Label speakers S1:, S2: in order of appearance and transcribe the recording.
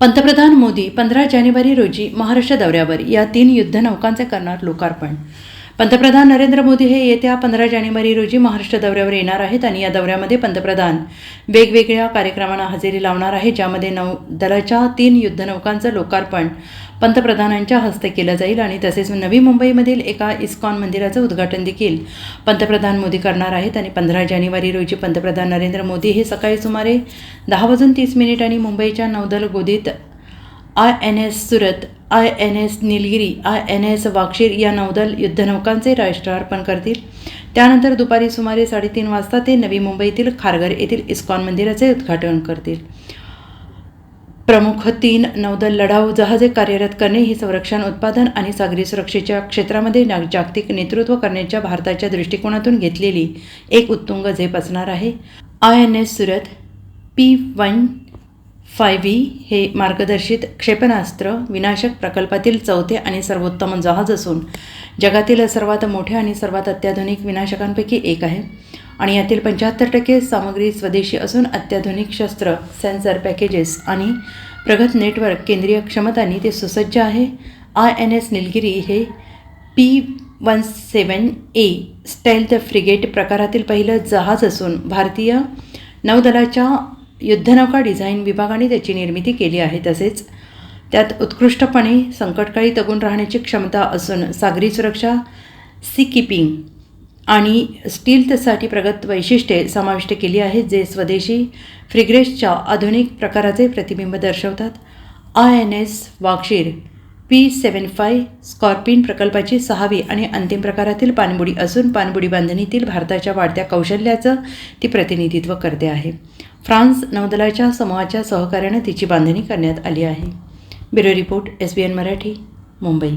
S1: पंतप्रधान मोदी पंधरा जानेवारी रोजी महाराष्ट्र दौऱ्यावर या तीन युद्धनौकांचे करणार लोकार्पण पंतप्रधान नरेंद्र मोदी हे येत्या पंधरा जानेवारी रोजी महाराष्ट्र दौऱ्यावर येणार आहेत आणि या दौऱ्यामध्ये पंतप्रधान वेगवेगळ्या कार्यक्रमांना हजेरी लावणार आहेत ज्यामध्ये नौ दलाच्या तीन युद्धनौकांचं लोकार्पण पंतप्रधानांच्या हस्ते केलं जाईल आणि तसेच नवी मुंबईमधील एका इस्कॉन मंदिराचं उद्घाटन देखील पंतप्रधान मोदी करणार आहेत. आणि पंधरा जानेवारी रोजी पंतप्रधान नरेंद्र मोदी हे सकाळी सुमारे दहा वाजून तीस मिनिट आणि मुंबईच्या नौदल गोदीत I N S Surat I N S Nilgiri I N S Vagsheer या नौदल युद्धनौकांचे राष्ट्रार्पण करतील. त्यानंतर दुपारी सुमारे साडेतीन वाजता ते नवी मुंबईतील खारघर येथील इस्कॉन मंदिराचे उद्घाटन करतील. प्रमुख तीन नौदल लढाऊ जहाजे कार्यरत करणे ही संरक्षण उत्पादन आणि सागरी सुरक्षेच्या क्षेत्रामध्ये ना- जागतिक नेतृत्व करण्याच्या भारताच्या दृष्टिकोनातून घेतलेली एक उत्तुंग झेप असणार आहे. I N S Surat P one five B हे मार्गदर्शित क्षेपणास्त्र विनाशक प्रकल्पातील चौथे आणि सर्वोत्तम जहाज असून जगातील सर्वात मोठे आणि सर्वात अत्याधुनिक विनाशकांपैकी एक आहे. आणि यातील पंच्याहत्तर टक्के सामग्री स्वदेशी असून अत्याधुनिक शस्त्र सेन्सर पॅकेजेस आणि प्रगत नेटवर्क केंद्रीय क्षमतांनी ते सुसज्ज आहे. आय एन एस निलगिरी हे P one seven A stealth frigate प्रकारातील पहिलं जहाज असून भारतीय नौदलाच्या युद्धनौका डिझाईन विभागाने त्याची निर्मिती केली आहे तसेच त्यात उत्कृष्टपणे संकटकाळी तगून राहण्याची क्षमता असून सागरी सुरक्षा सी किपिंग आणि स्टील्थसाठी प्रगत वैशिष्ट्ये समाविष्ट केली आहेत जे स्वदेशी फ्रिग्रेसच्या आधुनिक प्रकाराचे प्रतिबिंब दर्शवतात. I N S Vagsheer P seven five Scorpene प्रकल्पाची सहावी आणि अंतिम प्रकारातील पाणबुडी असून पाणबुडी बांधणीतील भारताच्या वाढत्या कौशल्याचं ती प्रतिनिधित्व करते आहे. फ्रान्स नौदलाच्या समूहाच्या सहकार्यानं तिची बांधणी करण्यात आली आहे. Bureau report S B N Marathi Mumbai.